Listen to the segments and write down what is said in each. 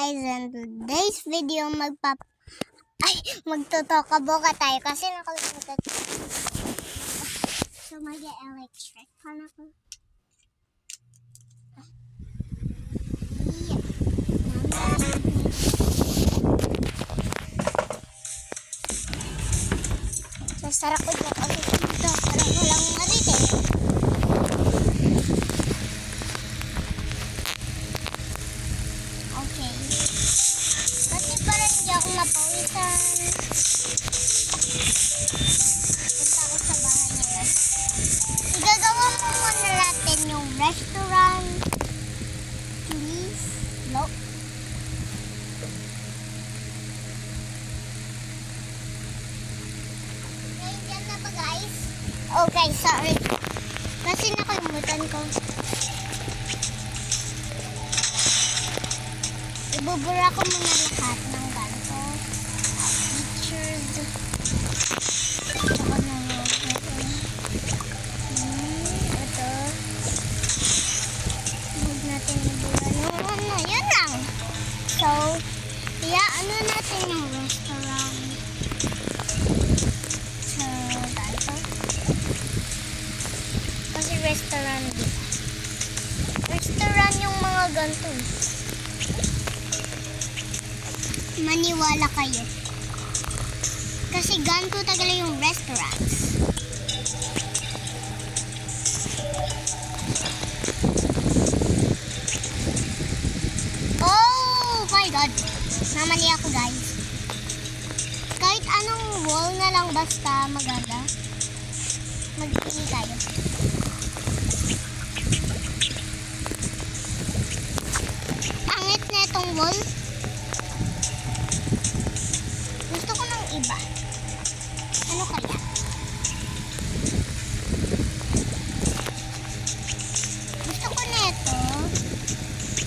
guys, in today's video magpap ay magtotokaboka tayo kasi nakalimutan ko. So mag-electric pan ako. Sasara ko dyan kasi dito para walang Okay, sorry. Kasi nakalimutan ko. Ibubura ko muna lahat ng Kasi ganito talaga yung restaurants. Oh my God! Namali ako guys. Kahit anong wall na lang basta maganda. Magpili tayo. Pangit na itong wall. Ano? Gusto ko nito.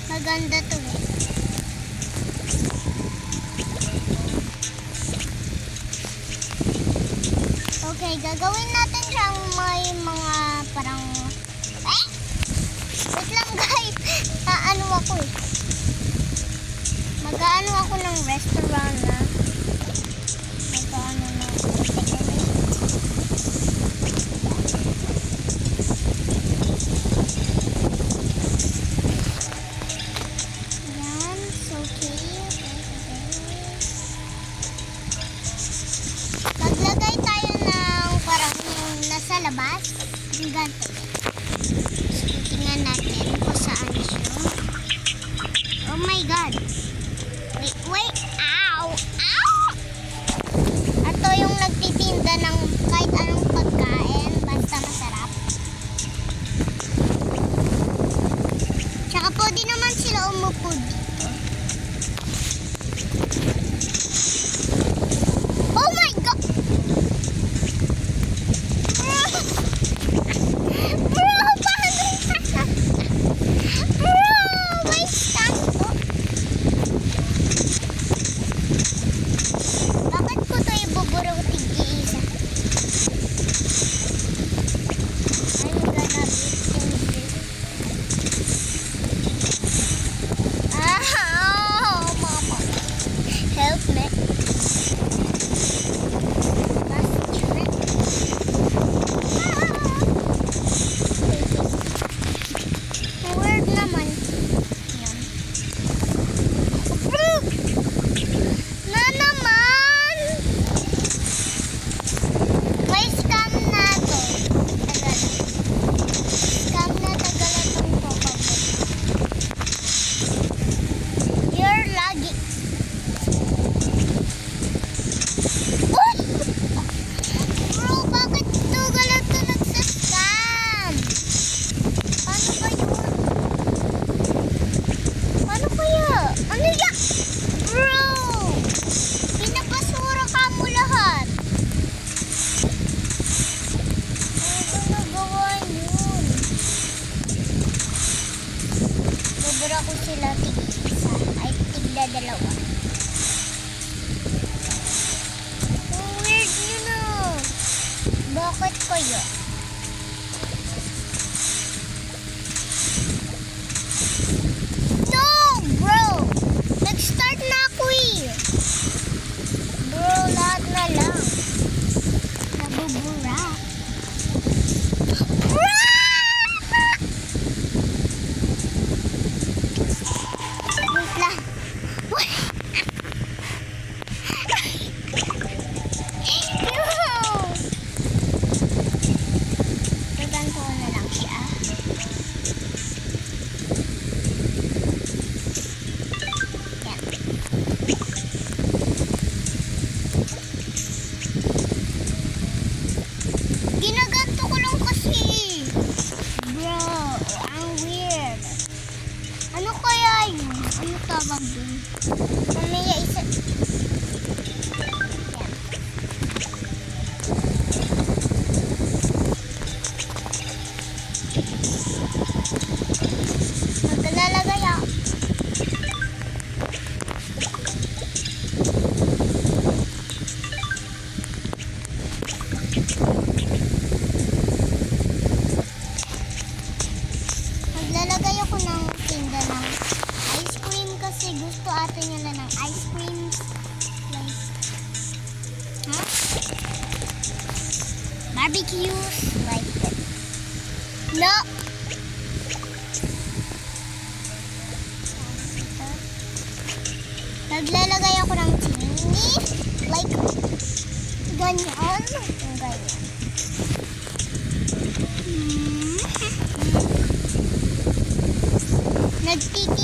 Maganda to eh. Okay, gagawin natin siyang may mga parang... Eh! Wait lang guys. Aano ako eh. Mag-ano ako ng restaurant na. Mag-ano Ko sila tig-isa. Ay, tigda dalawa. Ang weird yun ah. Bakit kaya? barbecues like this. No. Naglalagay ako ng chili. Like, ganyan. Ganyan. Hmm. Nagtiti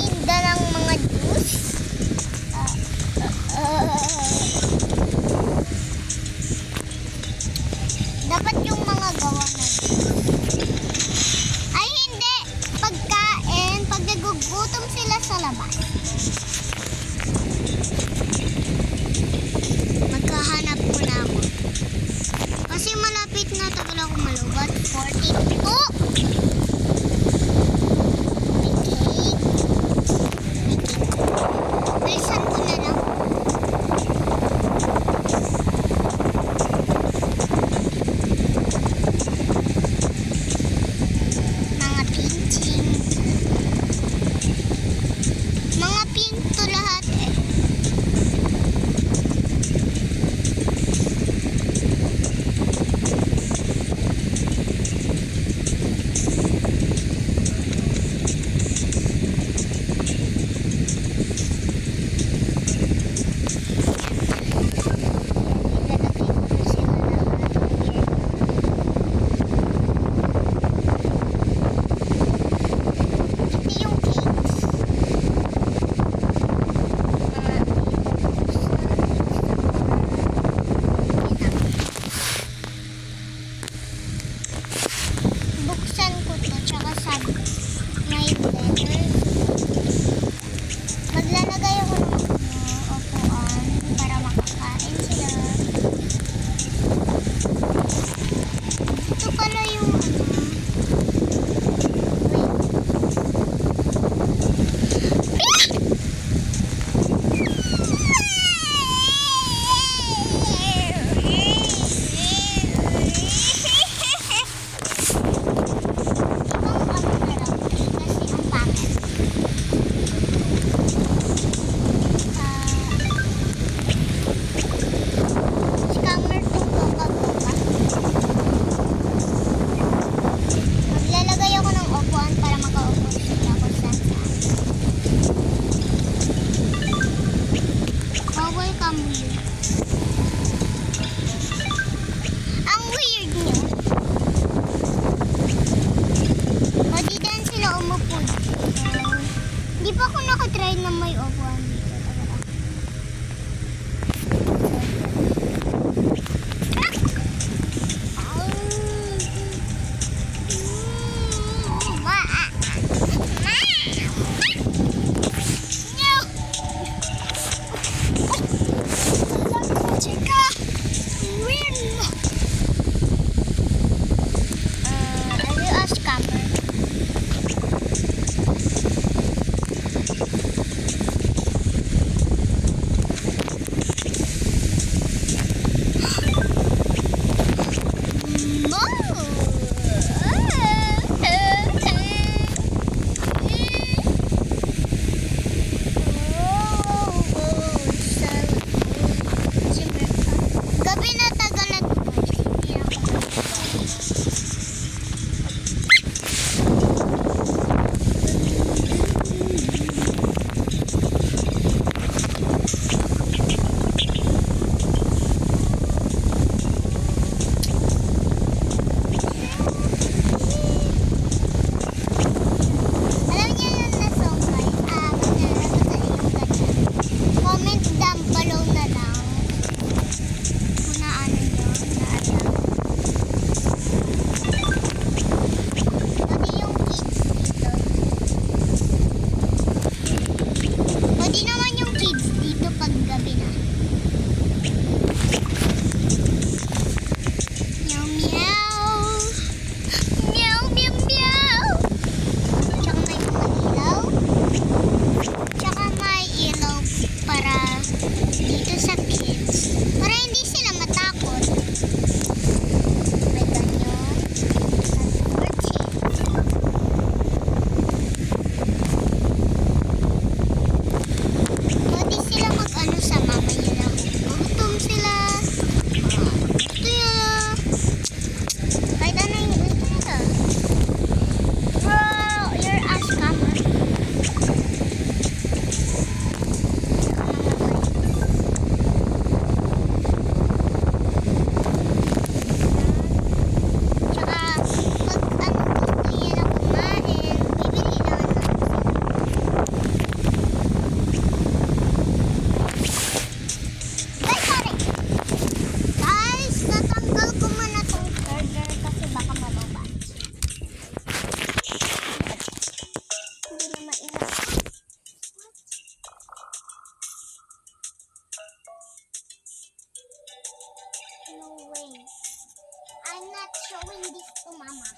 not showing this to mama.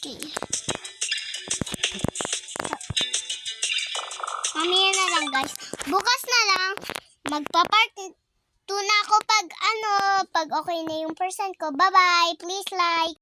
Okay. Mamaya na lang guys. Bukas na lang, magpa-part 2 na ako pag ano, pag okay na yung percent ko. Bye-bye. Please like.